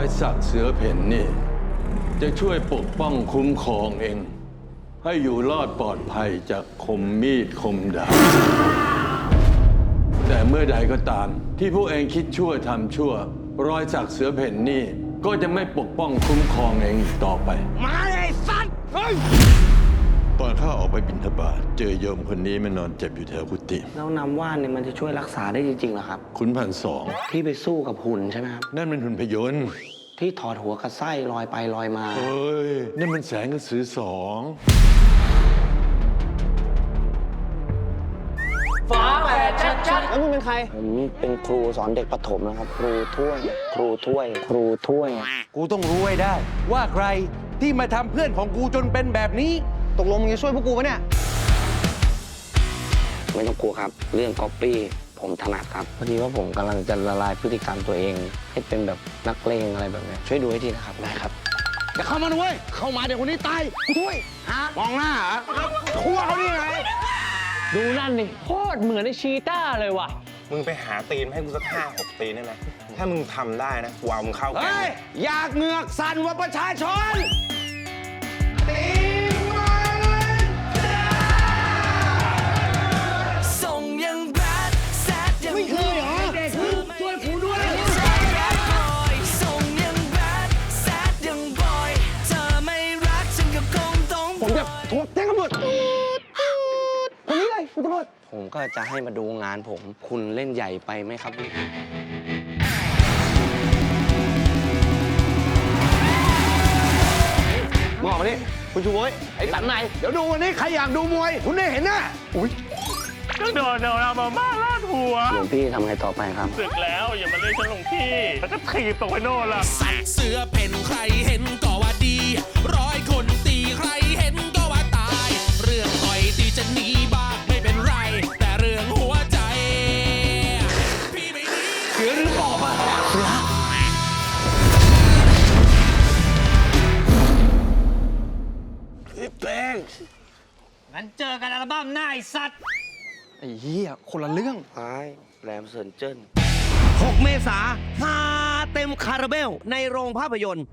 อยสักเสือเพ่นนี่ จะช่วยปกป้องคุ้มครองเอง ให้อยู่รอดปลอดภัยจากคมมีดคมดาบแต่เมื่อใดก็ตาม ที่พวกเองคิดชั่วทำชั่ว รอยสักเสือเพ่นนี่ ก็จะไม่ปกป้องคุ้มครองเองอีกต่อไป มาเลยไอ้สัตว์เฮ้ย ข้าออกไปบิณฑบาตเจอโยมคนนี้มันนอนเจ็บอยู่แถวกุฏิแล้วน้ำว่านเนี่ยมันจะช่วยรักษาได้จริงๆเหรอครับ ขุนพันสองที่ไปสู้กับหุ่นใช่ไหมครับ นั่นมันหุ่นพยนต์ที่ถอดหัวกับไส้ลอยไปลอยมา เอ้ยนั่นมันแสงกระสือสองแล้วมึงเป็นใคร ผมเป็นครูสอนเด็กประถมนะครับ ครูถ้วย ครูถ้วย ครูถ้วย กูต้องรู้ให้ได้ ว่าใครที่มาทำเพื่อนของกูจนเป็นแบบนี้ ตกลงมึงจะช่วยพวกกูปะเนี่ย ไม่ต้องกลัวครับ เรื่องก๊อปปี้ผมถนัดครับ พอดีว่าผมกำลังจะละลายพฤติกรรมตัวเอง ให้เป็นแบบนักเลงอะไรแบบเนี้ยช่วยดูให้ทีนะครับได้ครับ อย่าเข้ามาด้วย เข้ามาเดี๋ยวคนนี้ตายกูด้วยฮะมองหน้าเหรอคั่วเขานี่ไง ดูนั่นดิโคตรเหมือนไอชีต้าเลยว่ะ มึงไปหาตีนมาให้กูสักห้าหกตีนได้ไหมถ้ามึงทำได้นะกูเอามึงเข้าแก๊งเฮ้ย อยากเหงือกสั่นว่าประชาชน โทรแจ้งตำรวจคนนี้เลยคุณตำรวจ ผมก็จะให้มาดูงานผม คุณเล่นใหญ่ไปไหมครับ มองมานี่คุณชูโวยไอ้สันไหน เดี๋ยวดูวันนี้ใครอยากดูมวย คุณได้เห็นนะอุ้ยก็โดนเราเอามาม่าลาดหัว หลวงพี่ทำไงต่อไปครับสึกแล้วอย่ามาเรียกฉันหลวงพี่ แล้วก็ถีบตกไปโน่นละสัตว์เสือเพ่นใครเห็นก็ว่าดี เสือหรือปอบอะเสืองั้นเจอกันอัลบั้มหน้าไอสัตว์ ไอ้เหี้ยคนละเรื่องพายแรมเซินเจิ้น 6 เมษาฮาเต็มคาราเบล ในโรงภาพยนตร์